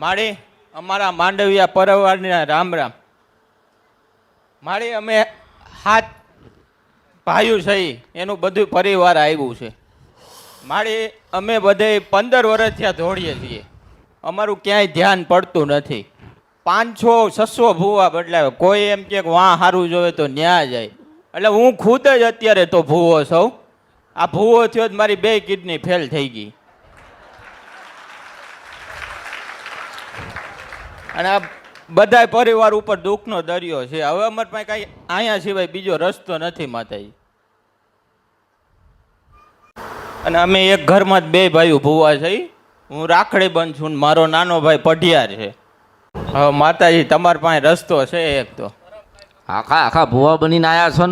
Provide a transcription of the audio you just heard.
મારી અમારા માંડવિયા પરિવારના રામ રામ. મારી અમે હાથ ભાઈઓ છે એનું બધું પરિવાર આવ્યું છે. મારી અમે બધે પંદર વર્ષ થયા દોડીએ છીએ. અમારું ક્યાંય ધ્યાન પડતું નથી. પાંચસો, છસો ભૂવા બદલાવે કોઈ એમ કે વાં સારું જોવે તો ન્યા જાય. એટલે હું ખુદ જ અત્યારે તો ભૂવો છું. આ ભૂવો થયો જ મારી બે કિડની ફેલ થઈ ગઈ. અને આ બધા પરિવાર ઉપર દુઃખનો દરિયો છે. હવે અમારે પાસે કાંઈ અહીંયા સિવાય બીજો રસ્તો નથી માતાજી. અને અમે એક ઘરમાં જ બે ભાઈઓ ભૂવા છે. હું રાખડી બંધ છું મારો નાનો ભાઈ પઢિયાર છે. હવે માતાજી, તમારા પાસે રસ્તો છે એક તો. આખા આખા ભૂવા બનીને આયા છો ને?